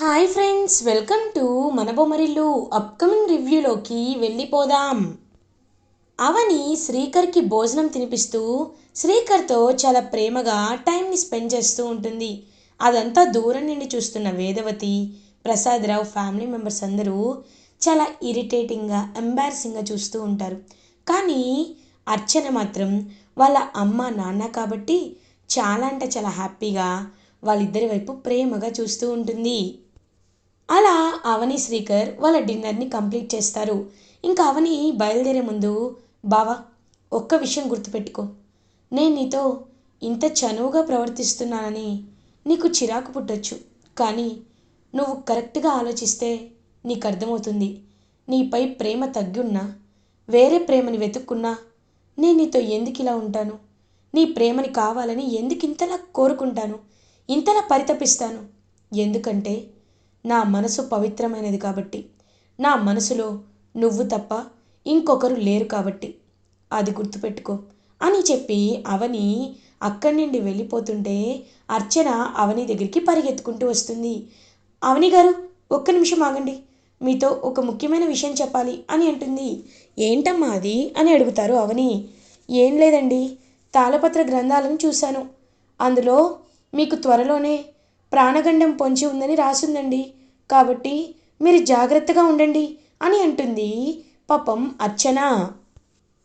Hi friends welcome to మన upcoming రివ్యూలోకి వెళ్ళిపోదాం. అవని శ్రీకర్కి భోజనం తినిపిస్తూ శ్రీకర్తో చాలా ప్రేమగా టైంని స్పెండ్ చేస్తూ ఉంటుంది. అదంతా దూరం నుండి చూస్తున్న వేదవతి ప్రసాదరావు ఫ్యామిలీ మెంబర్స్ అందరూ చాలా ఇరిటేటింగ్గా ఎంబారసింగ్గా చూస్తూ ఉంటారు. కానీ అర్చన మాత్రం వాళ్ళ అమ్మ నాన్న కాబట్టి చాలా అంటే చాలా హ్యాపీగా వాళ్ళిద్దరి వైపు ప్రేమగా చూస్తూ ఉంటుంది. అలా అవని శ్రీకర్ వాళ్ళ డిన్నర్ని కంప్లీట్ చేస్తారు. ఇంకా అవని బయలుదేరే ముందు బావా ఒక్క విషయం గుర్తుపెట్టుకో. నేను నీతో ఇంత చనువుగా ప్రవర్తిస్తున్నానని నీకు చిరాకు పుట్టొచ్చు. కానీ నువ్వు కరెక్ట్గా ఆలోచిస్తే నీకు అర్థమవుతుంది. నీపై ప్రేమ తగ్గున్నా వేరే ప్రేమని వెతుక్కున్నా నేను నీతో ఎందుకు ఇలా ఉంటాను? నీ ప్రేమని కావాలని ఎందుకు ఇంతలా కోరుకుంటాను? ఇంతలా పరితపిస్తాను? ఎందుకంటే నా మనసు పవిత్రమైనది కాబట్టి. నా మనసులో నువ్వు తప్ప ఇంకొకరు లేరు కాబట్టి. అది గుర్తుపెట్టుకో. అని చెప్పి అవని అక్కడి నుండి వెళ్ళిపోతుంటే అర్చన అవని దగ్గరికి పరిగెత్తుకుంటూ వస్తుంది. అవని గారు ఒక్క నిమిషం ఆగండి. మీతో ఒక ముఖ్యమైన విషయం చెప్పాలి అని అంటుంది. ఏంటమ్మా అది అని అడుగుతారు అవని. ఏం లేదండి. తాళపత్ర గ్రంథాలను చూశాను. అందులో మీకు త్వరలోనే ప్రాణగండం పొంచి ఉందని రాసుందండి. కాబట్టి మీరు జాగ్రత్తగా ఉండండి అని అంటుంది పాపం అర్చన.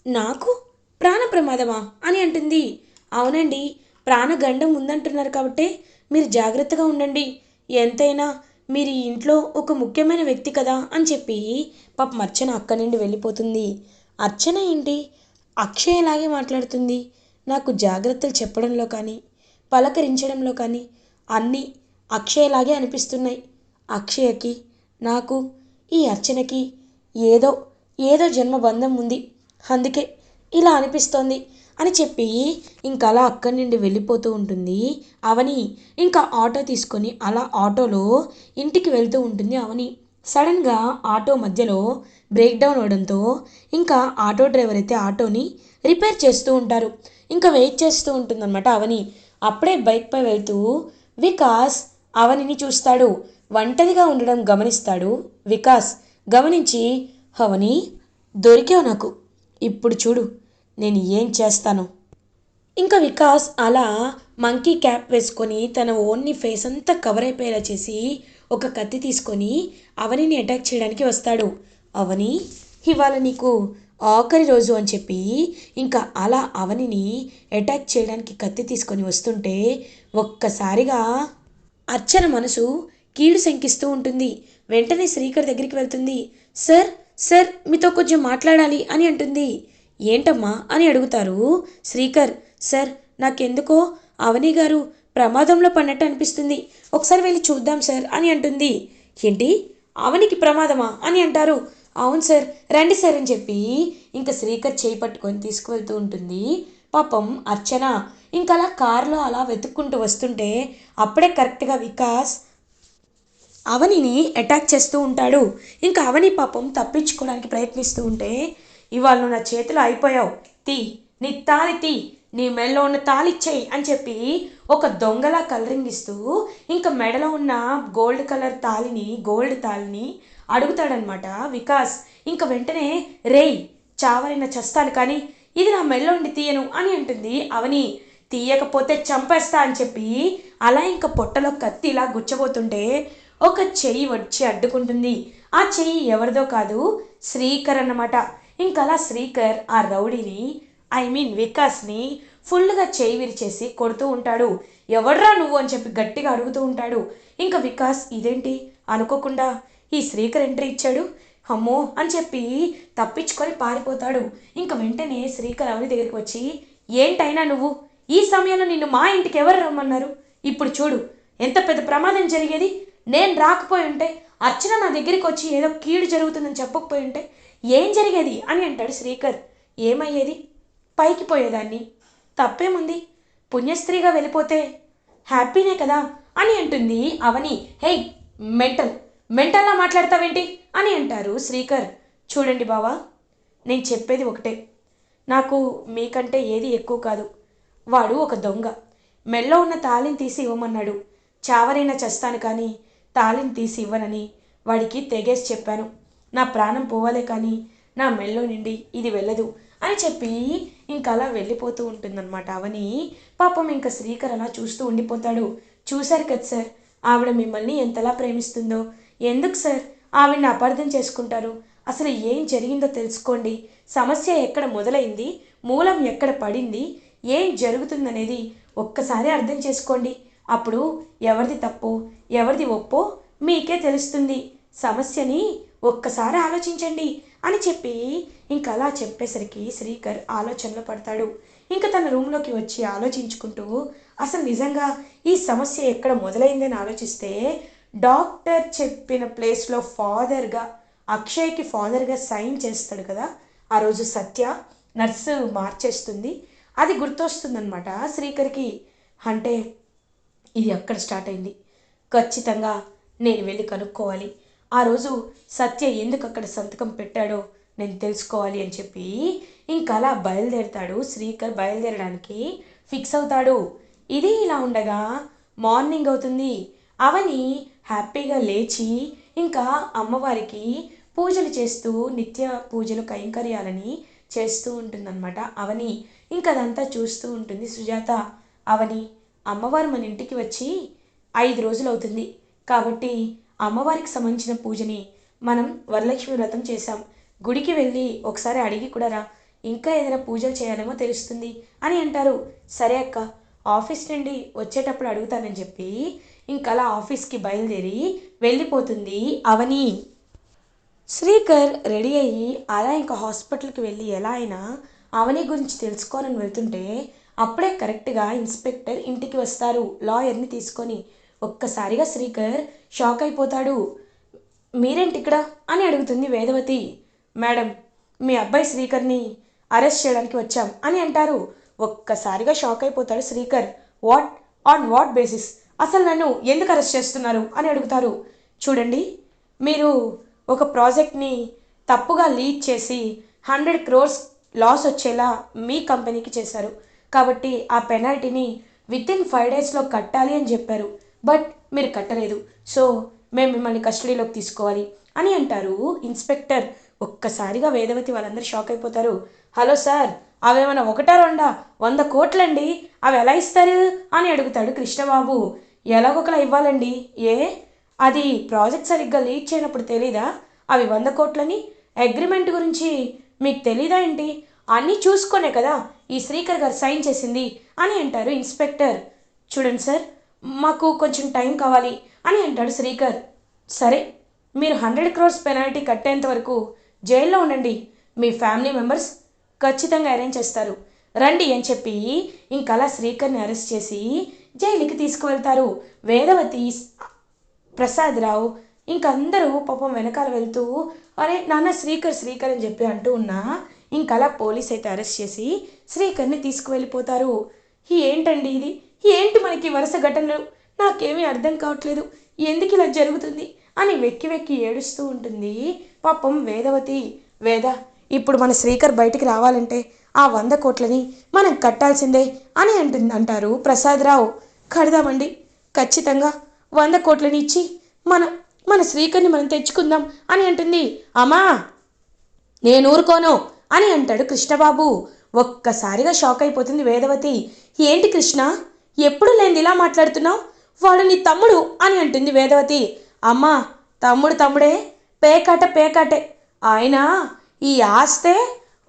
నాకు? ప్రాణ ప్రమాదమా? అని అంటుంది. అవునండి ప్రాణగండం ఉందంటున్నారు కాబట్టి మీరు జాగ్రత్తగా ఉండండి. ఎంతైనా మీరు ఇంట్లో ఒక ముఖ్యమైన వ్యక్తి కదా అని చెప్పి పాపం అర్చన అక్కడి నుండి వెళ్ళిపోతుంది. అర్చన ఏంటి? అక్షయ్ ఎలాగే మాట్లాడుతుంది. నాకు జాగ్రత్తలు చెప్పడంలో కానీ పలకరించడంలో కానీ అన్నీ అక్షయలాగే అనిపిస్తున్నాయి. అక్షయకి నాకు ఈ అర్చనకి ఏదో ఏదో జన్మబంధం ఉంది. అందుకే ఇలా అనిపిస్తోంది అని చెప్పి ఇంకా అలా అక్కడి నుండి వెళ్ళిపోతూ ఉంటుంది అవని. ఇంకా ఆటో తీసుకొని అలా ఆటోలో ఇంటికి వెళ్తూ ఉంటుంది అవని. సడన్గా ఆటో మధ్యలో బ్రేక్ డౌన్ అవడంతో ఇంకా ఆటో డ్రైవర్ అయితే ఆటోని రిపేర్ చేస్తూ ఉంటారు. ఇంకా వెయిట్ చేస్తూ ఉంటుందన్నమాట అవని. అప్పుడే బైక్పై వెళ్తూ వికాస్ అవనిని చూస్తాడు. ఒంటరిగా ఉండడం గమనిస్తాడు వికాస్. గమనించి అవని దొరికావు నాకు. ఇప్పుడు చూడు నేను ఏం చేస్తాను? ఇంకా వికాస్ అలా మంకీ క్యాప్ వేసుకొని తన ఓన్ని ఫేస్ అంతా కవర్ అయిపోయేలా చేసి ఒక కత్తి తీసుకొని అవనిని అటాక్ చేయడానికి వస్తాడు. అవని ఇవాళ నీకు ఆఖరి రోజు అని చెప్పి ఇంకా అలా అవనిని అటాక్ చేయడానికి కత్తి తీసుకొని వస్తుంటే ఒక్కసారిగా అర్చన మనసు కీడు శంకిస్తూ ఉంటుంది. వెంటనే శ్రీకర్ దగ్గరికి వెళ్తుంది. సార్ సార్ మీతో కొంచెం మాట్లాడాలి అని అంటుంది. ఏంటమ్మా అని అడుగుతారు శ్రీకర్. సార్ నాకెందుకో అవని గారు ప్రమాదంలో పడినట్టు అనిపిస్తుంది. ఒకసారి వెళ్ళి చూద్దాం సార్ అని అంటుంది. ఏంటి? అవనికి ప్రమాదమా అని అంటారు. అవును సార్ రండి సార్ అని చెప్పి ఇంకా శ్రీకర్ చేయి పట్టుకొని తీసుకువెళ్తూ ఉంటుంది. పాపం అర్చన ఇంకా అలా కారులో అలా వెతుక్కుంటూ వస్తుంటే అప్పుడే కరెక్ట్గా వికాస్ అవనిని అటాక్ చేస్తూ ఉంటాడు. ఇంకా అవని పాపం తప్పించుకోవడానికి ప్రయత్నిస్తూ ఉంటే ఇవాళ నువ్వు నా చేతిలో అయిపోయావు. తీ నీ తాలి తీ నీ మెడలో ఉన్న తాలిచ్చేయి అని చెప్పి ఒక దొంగలా కలరింగ్ ఇస్తూ ఇంకా మెడలో ఉన్న గోల్డ్ కలర్ తాలిని గోల్డ్ తాలిని అడుగుతాడనమాట వికాస్ ఇంక వెంటనే రేయ్ చావలైన చస్తాను కానీ ఇది నా మెడలో తీయను అని అంటుంది అవని. తీయకపోతే చంపేస్తా అని చెప్పి అలా ఇంకా పొట్టలో కత్తి ఇలా గుచ్చబోతుంటే ఒక చెయ్యి వచ్చి అడ్డుకుంటుంది. ఆ చెయ్యి ఎవరిదో కాదు శ్రీకర్ అన్నమాట. ఇంకలా శ్రీకర్ ఆ రౌడీని ఐ మీన్ వికాస్ని ఫుల్గా చేయి విరిచేసి కొడుతూ ఉంటాడు. ఎవడ్రా నువ్వు అని చెప్పి గట్టిగా అడుగుతూ ఉంటాడు. ఇంకా వికాస్ ఇదేంటి? అనుకోకుండా ఈ శ్రీకర్ ఎంట్రీ ఇచ్చాడు? అమ్మో అని చెప్పి తప్పించుకొని పారిపోతాడు. ఇంకా వెంటనే శ్రీకర్ అవని దగ్గరికి వచ్చి ఏంటైనా నువ్వు? ఈ సమయంలో నిన్ను మా ఇంటికి ఎవరు రమ్మన్నారు? ఇప్పుడు చూడు ఎంత పెద్ద ప్రమాదం జరిగేది? నేను రాకపోయి ఉంటే అర్చన నా దగ్గరికి వచ్చి ఏదో కీడు జరుగుతుందని చెప్పకపోయి ఉంటే ఏం జరిగేది? అని అంటాడు శ్రీకర్. ఏమయ్యేది? పైకి పోయేదాన్ని. తప్పేముంది? పుణ్యస్త్రీగా వెళ్ళిపోతే హ్యాపీనే కదా? అని అంటుంది అవని. హే మెంటల్ మెంటల్లా మాట్లాడతావేంటి? అని అంటారు శ్రీకర్. చూడండి బావా నేను చెప్పేది ఒకటే. నాకు మీకంటే ఏది ఎక్కువ కాదు. వాడు ఒక దొంగ. మెల్లో ఉన్న తాళిని తీసి ఇవ్వమన్నాడు. చావరైనా చస్తాను కానీ తాళిని తీసి ఇవ్వనని వాడికి తెగేసి చెప్పాను. నా ప్రాణం పోవాలే కానీ నా మెల్లో నిండి ఇది వెళ్ళదు అని చెప్పి ఇంకా అలా వెళ్ళిపోతూ ఉంటుందన్నమాట అవని. పాపం ఇంకా శ్రీకర్ అలా చూస్తూ ఉండిపోతాడు. చూశారు కదా సార్ ఆవిడ మిమ్మల్ని ఎంతలా ప్రేమిస్తుందో. ఎందుకు సార్? ఆవిడని అపార్థం చేసుకుంటారు. అసలు ఏం జరిగిందో తెలుసుకోండి. సమస్య ఎక్కడ మొదలైంది? మూలం ఎక్కడ పడింది? ఏం జరుగుతుందనేది ఒక్కసారి అర్థం చేసుకోండి. అప్పుడు ఎవరిది తప్పు ఎవరిది ఒప్పో మీకే తెలుస్తుంది. సమస్యని ఒక్కసారి ఆలోచించండి అని చెప్పి ఇంకా అలా చెప్పేసరికి శ్రీకర్ ఆలోచనలో పడతాడు. ఇంకా తన రూమ్లోకి వచ్చి ఆలోచించుకుంటూ అసలు నిజంగా ఈ సమస్య ఎక్కడ మొదలైందని ఆలోచిస్తే డాక్టర్ చెప్పిన ప్లేస్లో ఫాదర్గా అక్షయ్కి ఫాదర్గా సైన్ చేస్తాడు కదా ఆ రోజు సత్య నర్సు మార్చేస్తుంది. అది గుర్తొస్తుందనమాట శ్రీకర్కి అంటే ఇది అక్కడ స్టార్ట్ అయింది? ఖచ్చితంగా నేను వెళ్ళి కనుక్కోవాలి. ఆ రోజు సత్య ఎందుకు అక్కడ సంతకం పెట్టాడో నేను తెలుసుకోవాలి అని చెప్పి ఇంకలా అలా బయలుదేరుతాడు. శ్రీకర్ బయలుదేరడానికి ఫిక్స్ అవుతాడు. ఇది ఇలా ఉండగా మార్నింగ్ అవుతుంది. అవని హ్యాపీగా లేచి ఇంకా అమ్మవారికి పూజలు చేస్తూ నిత్య పూజలు కైంకర్యాలని చేస్తూ ఉంటుందన్నమాట. అవని ఇంకా అదంతా చూస్తూ ఉంటుంది. సుజాత అవని అమ్మవారు మన ఇంటికి వచ్చి ఐదు రోజులు అవుతుంది. కాబట్టి అమ్మవారికి సంబంధించిన పూజని మనం వరలక్ష్మి వ్రతం చేశాం. గుడికి వెళ్ళి ఒకసారి అడిగి కూడా రా. ఇంకా ఏదైనా పూజలు చేయాలేమో తెలుస్తుంది అని అంటారు. సరే అక్క ఆఫీస్ నుండి వచ్చేటప్పుడు అడుగుతానని చెప్పి ఇంకా అలా ఆఫీస్కి బయలుదేరి వెళ్ళిపోతుంది అవని. శ్రీకర్ రెడీ అయ్యి అలా ఇంకా హాస్పిటల్కి వెళ్ళి ఎలా అయినా అవని గురించి తెలుసుకోవాలని వెళ్తుంటే అప్పుడే కరెక్ట్గా ఇన్స్పెక్టర్ ఇంటికి వస్తారు. లాయర్ని తీసుకొని ఒక్కసారిగా శ్రీకర్ షాక్ అయిపోతాడు. మీరేంటి ఇక్కడ? అని అడుగుతుంది వేదవతి. మేడం మీ అబ్బాయి శ్రీకర్ని అరెస్ట్ చేయడానికి వచ్చాం అని అంటారు. ఒక్కసారిగా షాక్ అయిపోతాడు Srikar. What? On what basis? అసలు నన్ను ఎందుకు అరెస్ట్ చేస్తున్నారు అని అడుగుతారు. చూడండి మీరు ఒక ప్రాజెక్ట్ని తప్పుగా లీడ్ చేసి హండ్రెడ్ క్రోర్స్ లాస్ వచ్చేలా మీ కంపెనీకి చేశారు. కాబట్టి ఆ పెనాల్టీని విత్ ఇన్ ఫైవ్ డేస్లో కట్టాలి అని చెప్పారు. బట్ మీరు కట్టలేదు. సో మేము మిమ్మల్ని కస్టడీలోకి తీసుకోవాలి అని అంటారు ఇన్స్పెక్టర్. ఒక్కసారిగా వేదవతి వాళ్ళందరూ షాక్ అయిపోతారు. హలో సార్ అవేమైనా ఒకటా రెండా? వంద కోట్లండి. అవి ఎలా ఇస్తారు? అని అడుగుతాడు కృష్ణబాబు. ఎలాగొకలా ఇవ్వాలండి? ఏ? అది ప్రాజెక్ట్ సరిగ్గా లీడ్ చేయనప్పుడు తెలీదా? అవి వంద కోట్లని అగ్రిమెంట్ గురించి మీకు తెలీదా ఏంటి? అన్నీ చూసుకొనే కదా ఈ శ్రీకర్ గారు సైన్ చేసింది అని అంటారు ఇన్స్పెక్టర్. చూడండి సార్ మాకు కొంచెం టైం కావాలి అని అంటాడు శ్రీకర్. సరే మీరు హండ్రెడ్ క్రోర్స్ పెనాల్టీ కట్టేంత వరకు జైల్లో ఉండండి. మీ ఫ్యామిలీ మెంబర్స్ ఖచ్చితంగా అరేంజ్ చేస్తారు. రండి అని చెప్పి ఇంకలా శ్రీకర్ని అరెస్ట్ చేసి జైలుకి తీసుకువెళ్తారు. వేదవతి ప్రసాద్ రావు ఇంకందరూ పాపం వెనకాల వెళ్తూ అరే నాన్న శ్రీకర్ శ్రీకర్ అని చెప్పి అంటూ ఉన్నా ఇంకలా పోలీస్ అయితే అరెస్ట్ చేసి శ్రీకర్ని తీసుకువెళ్ళిపోతారు. ఏంటండి ఇది? ఏంటి మనకి వరుస ఘటనలు? నాకేమీ అర్థం కావట్లేదు. ఎందుకు ఇలా జరుగుతుంది? అని వెక్కి వెక్కి ఏడుస్తూ ఉంటుంది పాపం వేదవతి. వేద ఇప్పుడు మన శ్రీకర్ బయటికి రావాలంటే ఆ వంద కోట్లని మనం కట్టాల్సిందే అని అంటుంది అంటారు ప్రసాదరావు. కడదామండి. ఖచ్చితంగా వంద కోట్లని ఇచ్చి మన మన శ్రీకర్ని మనం తెచ్చుకుందాం అని అంటుంది. అమ్మా! నేను ఊరుకోను అని అంటాడు కృష్ణబాబు. ఒక్కసారిగా షాక్ అయిపోతుంది వేదవతి. ఏంటి కృష్ణ? ఎప్పుడు లేని ఇలా మాట్లాడుతున్నావు? వాడు నీ తమ్ముడు అని అంటుంది వేదవతి. అమ్మా! తమ్ముడు తమ్ముడే పేకాట పేకాటే. ఆయన ఈ ఆస్తే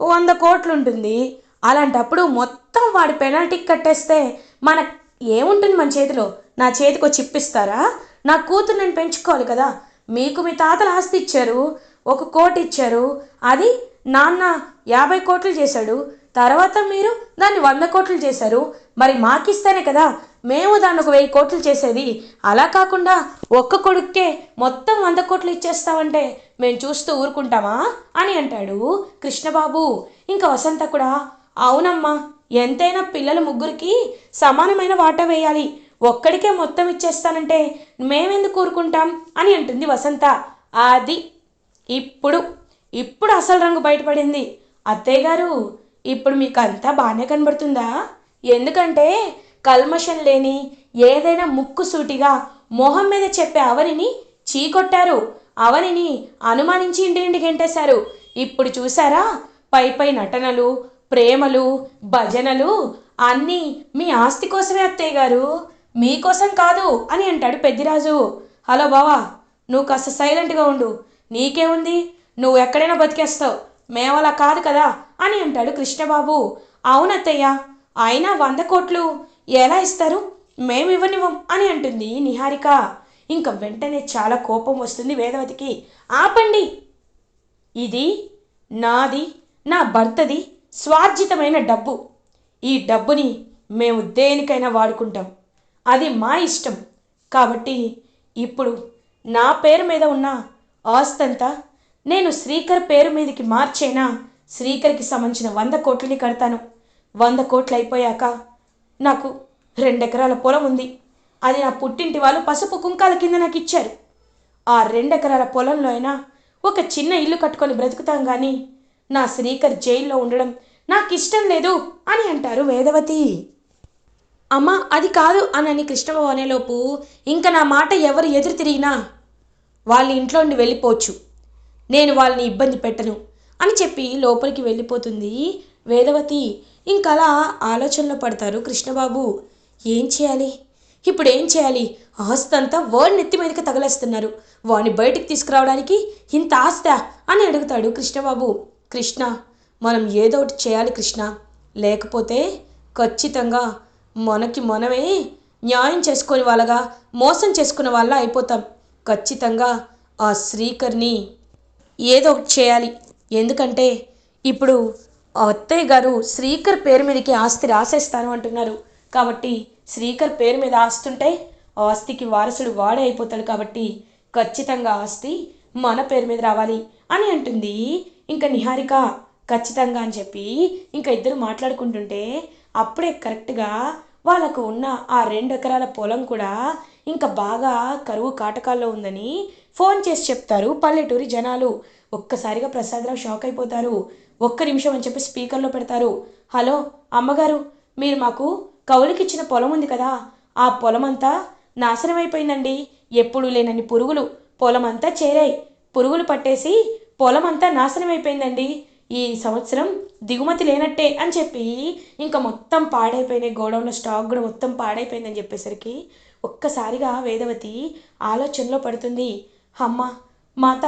వంద కోట్లు ఉంటుంది అలాంటప్పుడు మొత్తం వాడి పెనాల్టీకి కట్టేస్తే మన ఏముంటుంది మన చేతిలో? నా చేతికి వచ్చి ఇప్పిస్తారా నా కూతురు నేను పెంచుకోవాలి కదా. మీకు మీ తాతలు ఆస్తి ఇచ్చారు ఒక కోటి ఇచ్చారు. అది నాన్న యాభై కోట్లు చేశాడు. తర్వాత మీరు దాన్ని వంద కోట్లు చేశారు. మరి మాకిస్తేనే కదా మేము దాన్ని ఒక వెయ్యి కోట్లు చేసేది. అలా కాకుండా ఒక్క కొడుక్కే మొత్తం వంద కోట్లు ఇచ్చేస్తామంటే మేము చూస్తూ ఊరుకుంటామా? అని అంటాడు కృష్ణబాబు. ఇంకా వసంత కూడా అవునమ్మా ఎంతైనా పిల్లల ముగ్గురికి సమానమైన వాటా వేయాలి. ఒక్కడికే మొత్తం ఇచ్చేస్తానంటే మేమెందుకు ఊరుకుంటాం? అని అంటుంది వసంత. అది ఇప్పుడు ఇప్పుడు అసలు రంగు బయటపడింది. అత్తయ్య గారు ఇప్పుడు మీకు అంతా బాగానే కనబడుతుందా? ఎందుకంటే కల్మషం లేని ఏదైనా ముక్కు సూటిగా మొహం మీద చెప్పే అవనిని చీకొట్టారు. అవనిని అనుమానించి ఇంటి గెంటేశారు ఇప్పుడు చూసారా పై పై నటనలు ప్రేమలు భజనలు అన్నీ మీ ఆస్తి కోసమే అత్తయ్య గారు. మీకోసం కాదు అని అంటాడు పెద్దిరాజు. హలో బావా నువ్వు కాస్త సైలెంట్గా ఉండు. నీకేముంది? నువ్వు ఎక్కడైనా బతికేస్తావు. మేమలా కాదు కదా అని అంటాడు కృష్ణబాబు. అవునత్తయ్య అయినా వంద కోట్లు ఎలా ఇస్తారు? మేము ఇవ్వనివ్వం అని అంటుంది నిహారిక. ఇంకా వెంటనే చాలా కోపం వస్తుంది వేదవతికి. ఆపండి. ఇది నాది నా భర్తది స్వార్జితమైన డబ్బు. ఈ డబ్బుని మేము దేనికైనా వాడుకుంటాం. అది మా ఇష్టం. కాబట్టి ఇప్పుడు నా పేరు మీద ఉన్న ఆస్తంతా నేను శ్రీకర్ పేరు మీదకి మార్చేనా? శ్రీకర్కి సంబంధించిన వంద కోట్లని కడతాను. వంద కోట్లు అయిపోయాక నాకు రెండెకరాల పొలం ఉంది. అది నా పుట్టింటి వాళ్ళు పసుపు కుంకాల కింద నాకు ఇచ్చారు. ఆ రెండెకరాల పొలంలో అయినా ఒక చిన్న ఇల్లు కట్టుకొని బ్రతుకుతాం కానీ నా శ్రీకర్ జైల్లో ఉండడం నాకు ఇష్టం లేదు అని అంటారు వేదవతి. అమ్మ అది కాదు అనని కృష్ణబాబు అనేలోపు ఇంకా నా మాట ఎవరు ఎదురు తిరిగినా వాళ్ళ ఇంట్లో నుండి వెళ్ళిపోవచ్చు. నేను వాళ్ళని ఇబ్బంది పెట్టను అని చెప్పి లోపలికి వెళ్ళిపోతుంది వేదవతి. ఇంకలా ఆలోచనలో పడతారు కృష్ణబాబు. ఏం చేయాలి? ఇప్పుడు ఏం చేయాలి? ఆస్తి అంతా వాడి నెత్తి మీదకి తగలేస్తున్నారు. వాడిని బయటికి తీసుకురావడానికి ఇంత ఆస్తా అని అడుగుతాడు కృష్ణబాబు. కృష్ణ మనం ఏదో ఒకటి చేయాలి కృష్ణ. లేకపోతే ఖచ్చితంగా మనకి మనమే న్యాయం చేసుకునే వాళ్ళగా మోసం చేసుకునే వాళ్ళ అయిపోతాం. ఖచ్చితంగా ఆ శ్రీకర్ని ఏదో ఒకటి చేయాలి. ఎందుకంటే ఇప్పుడు అత్తయ్య గారు శ్రీకర్ పేరు మీదకి ఆస్తి రాసేస్తాను అంటున్నారు. కాబట్టి శ్రీకర్ పేరు మీద ఆస్తి ఉంటే ఆ ఆస్తికి వారసుడు వాడే అయిపోతాడు కాబట్టి ఖచ్చితంగా ఆస్తి మన పేరు మీద రావాలి అని అంటుంది. ఇంకా నిహారిక ఖచ్చితంగా అని చెప్పి ఇంకా ఇద్దరు మాట్లాడుకుంటుంటే అప్పుడే కరెక్ట్గా వాళ్ళకు ఉన్న ఆ రెండు ఎకరాల పొలం కూడా ఇంకా బాగా కరువు కాటకాల్లో ఉందని ఫోన్ చేసి చెప్తారు పల్లెటూరి జనాలు. ఒక్కసారిగా ప్రసాదరావు షాక్ అయిపోతారు. ఒక్క నిమిషం అని చెప్పి స్పీకర్లో పెడతారు. హలో అమ్మగారు మీరు మాకు కౌలుకిచ్చిన పొలం ఉంది కదా ఆ పొలం అంతా నాశనం అయిపోయిందండి ఎప్పుడు లేనని పురుగులు పొలం అంతా చేరాయి. పురుగులు పట్టేసి పొలం అంతా నాశనం అయిపోయిందండి ఈ సంవత్సరం దిగుమతి లేనట్టే అని చెప్పి ఇంకా మొత్తం పాడైపోయినాయి. గోడౌన్లో స్టాక్ కూడా మొత్తం పాడైపోయిందని చెప్పేసరికి ఒక్కసారిగా వేదవతి ఆలోచనలో పడుతుంది. అమ్మ మాత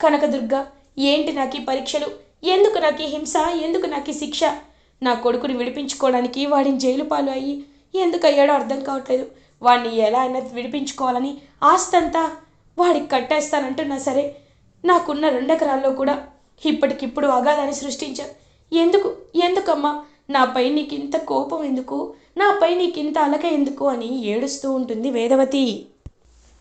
కనకదుర్గ ఏంటి నాకు ఈ పరీక్షలు? ఎందుకు నాకు ఈ హింస? ఎందుకు నాకు ఈ శిక్ష? నా కొడుకుని విడిపించుకోవడానికి వాడిని జైలు పాలు అయ్యి ఎందుకు అయ్యాడో అర్థం కావట్లేదు. వాడిని ఎలా అయినా విడిపించుకోవాలని ఆస్తంతా వాడికి కట్టేస్తానంటున్నా సరే. నాకున్న రెండెకరాల్లో కూడా ఇప్పటికిప్పుడు అగాధాన్ని సృష్టించా. ఎందుకు? ఎందుకమ్మా? నాపై నీకు ఇంత కోపం ఎందుకు? నాపై నీకు ఇంత అలక ఎందుకు అని ఏడుస్తూ ఉంటుంది వేదవతి.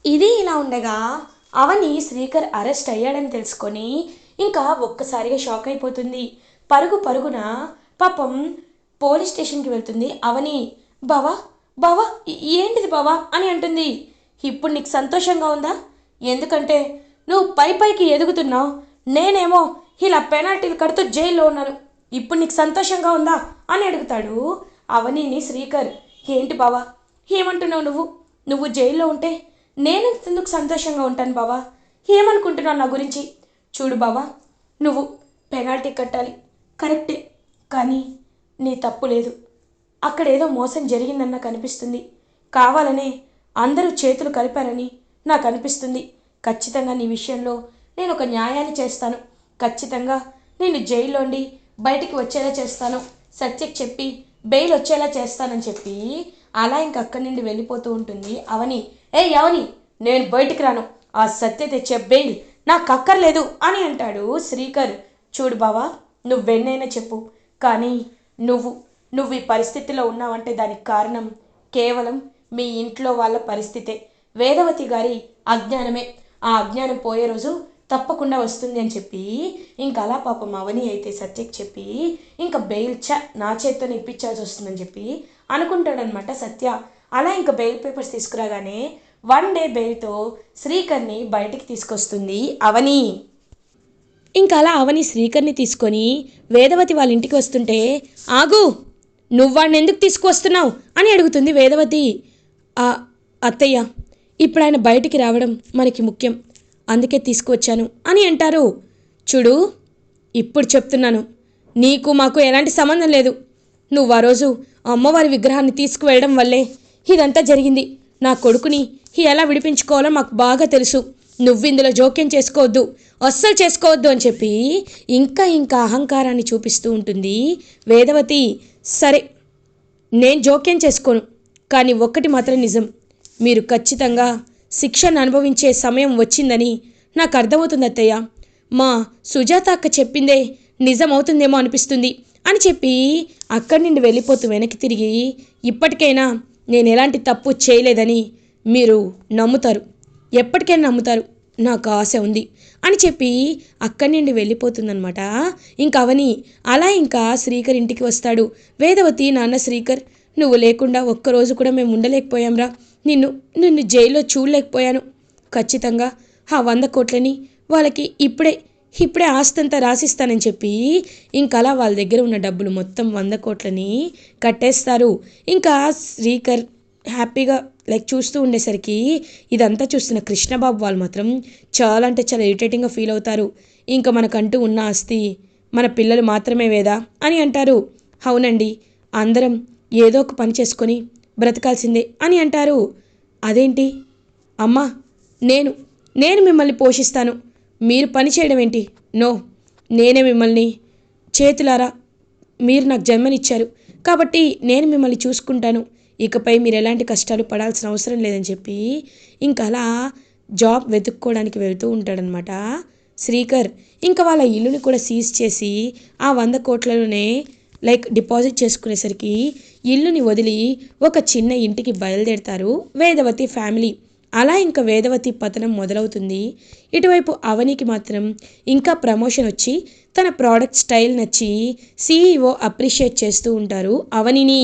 ఇది ఇలా ఉండగా అవని శ్రీకర్ అరెస్ట్ అయ్యాడని తెలుసుకొని ఇంకా ఒక్కసారిగా షాక్ అయిపోతుంది. పరుగు పరుగున పాపం పోలీస్ స్టేషన్కి వెళ్తుంది అవని. బావా బావా ఏంటిది బావా? అని అంటుంది. ఇప్పుడు నీకు సంతోషంగా ఉందా? ఎందుకంటే నువ్వు పై పైకి ఎదుగుతున్నావు. నేనేమో ఇలా పెనాల్టీలు కడుతూ జైల్లో ఉన్నాను. ఇప్పుడు నీకు సంతోషంగా ఉందా? అని అడుగుతాడు అవనీని శ్రీకర్. ఏంటి బావా ఏమంటున్నావు నువ్వు? నువ్వు జైల్లో ఉంటే నేను ఎందుకు సంతోషంగా ఉంటాను బావా? ఏమనుకుంటున్నావు నా గురించి? చూడు బావా నువ్వు పెనాల్టీ కట్టాలి. కరెక్టే కానీ నీ తప్పు లేదు. అక్కడ ఏదో మోసం జరిగిందన్న కనిపిస్తుంది కావాలనే అందరూ చేతులు కలిపారని నాకు అనిపిస్తుంది. ఖచ్చితంగా నీ విషయంలో నేను ఒక న్యాయాన్ని చేస్తాను. ఖచ్చితంగా నేను జైల్లోండి బయటికి వచ్చేలా చేస్తాను. సత్యకి చెప్పి బెయిల్ వచ్చేలా చేస్తానని చెప్పి అలా ఇంక అక్కడి నుండి వెళ్ళిపోతూ ఉంటుంది అవని. ఏ అవని నేను బయటికి రాను. ఆ సత్య తెచ్చే బెయిల్ నాకు అక్కర్లేదు అని అంటాడు శ్రీకర్. చూడు బావా నువ్వెన్నైనా చెప్పు. కానీ నువ్వు నువ్వు ఈ పరిస్థితిలో ఉన్నావంటే దానికి కారణం కేవలం మీ ఇంట్లో వాళ్ళ పరిస్థితే. వేదవతి గారి అజ్ఞానమే. ఆ అజ్ఞానం పోయే రోజు తప్పకుండా వస్తుంది అని చెప్పి ఇంకా అలా పాపం అవని అయితే సత్యకి చెప్పి ఇంకా బెయిల్ చ నా చేత్తోనే ఇప్పించాల్సి వస్తుందని చెప్పి అనుకుంటాడనమాట సత్య. అలా ఇంకా బెయిల్ పేపర్స్ తీసుకురాగానే వన్ డే బెయిల్తో శ్రీకర్ని బయటికి తీసుకొస్తుంది అవని. ఇంకా అలా అవని శ్రీకర్ని తీసుకొని వేదవతి వాళ్ళ ఇంటికి వస్తుంటే ఆగు నువ్వు వాడిని ఎందుకు తీసుకువస్తున్నావు? అని అడుగుతుంది వేదవతి. అత్తయ్య ఇప్పుడు ఆయన బయటికి రావడం మనకి ముఖ్యం. అందుకే తీసుకువచ్చాను అని అంటారు. చూడు ఇప్పుడు చెప్తున్నాను. నీకు మాకు ఎలాంటి సంబంధం లేదు. నువ్వు ఆ రోజు అమ్మవారి విగ్రహాన్ని తీసుకువెళ్ళడం వల్లే ఇదంతా జరిగింది. నా కొడుకుని ఎలా విడిపించుకోవాలో మాకు బాగా తెలుసు. నువ్వు ఇందులో జోక్యం చేసుకోవద్దు. అస్సలు చేసుకోవద్దు అని చెప్పి ఇంకా ఇంకా అహంకారాన్ని చూపిస్తూ ఉంటుంది వేదవతి. సరే నేను జోక్యం చేసుకోను కానీ ఒక్కటి మాత్రం నిజం. మీరు ఖచ్చితంగా శిక్షను అనుభవించే సమయం వచ్చిందని నాకు అర్థమవుతుంది అత్తయ్య. మా సుజాత అక్క చెప్పిందే నిజమవుతుందేమో అనిపిస్తుంది అని చెప్పి అక్కడి నుండి వెళ్ళిపోతూ వెనక్కి తిరిగి ఇప్పటికైనా నేను ఎలాంటి తప్పు చేయలేదని మీరు నమ్ముతారు. ఎప్పటికైనా నమ్ముతారు. నాకు ఆశ ఉంది అని చెప్పి అక్కడి నుండి వెళ్ళిపోతుందనమాట ఇంకా అవని అలా ఇంకా శ్రీకర్ ఇంటికి వస్తాడు. వేదవతి నాన్న శ్రీకర్ నువ్వు లేకుండా ఒక్కరోజు కూడా మేము ఉండలేకపోయాంరా నిన్ను నిన్ను జైల్లో చూడలేకపోయాను. ఖచ్చితంగా ఆ వంద కోట్లని వాళ్ళకి ఇప్పుడే ఇప్పుడే ఆస్తంతా రాసిస్తానని చెప్పి ఇంకలా వాళ్ళ దగ్గర ఉన్న డబ్బులు మొత్తం వంద కోట్లని కట్టేస్తారు. ఇంకా శ్రీకర్ హ్యాపీగా లైక్ చూస్తూ ఉండేసరికి ఇదంతా చూస్తున్న కృష్ణబాబు వాళ్ళు మాత్రం చాలా అంటే చాలా ఇరిటేటింగ్గా ఫీల్ అవుతారు. ఇంకా మనకంటూ ఉన్న ఆస్తి మన పిల్లలు మాత్రమే వేదా అని అంటారు. అవునండి అందరం ఏదో ఒక పని చేసుకొని బ్రతకాల్సిందే అని అంటారు. అదేంటి? అమ్మా నేను నేను మిమ్మల్ని పోషిస్తాను. మీరు పని చేయడం ఏంటి? నో నేనే మిమ్మల్ని చేతులారా మీరు నాకు జన్మనిచ్చారు. కాబట్టి నేను మిమ్మల్ని చూసుకుంటాను. ఇకపై మీరు ఎలాంటి కష్టాలు పడాల్సిన అవసరం లేదని చెప్పి ఇంకా అలా జాబ్ వెతుక్కోవడానికి వెళ్తూ ఉంటాడనమాట శ్రీకర్ ఇంకా వాళ్ళ ఇల్లుని కూడా సీజ్ చేసి ఆ వంద కోట్లలోనే లైక్ డిపాజిట్ చేసుకునేసరికి ఇల్లుని వదిలి ఒక చిన్న ఇంటికి బయలుదేరతారు వేదవతి ఫ్యామిలీ. అలా ఇంకా వేదవతి పతనం మొదలవుతుంది. ఇటువైపు అవనికి మాత్రం ఇంకా ప్రమోషన్ వచ్చి తన ప్రోడక్ట్ స్టైల్ నచ్చి సీఈఓ అప్రిషియేట్ చేస్తూ ఉంటారు అవనిని.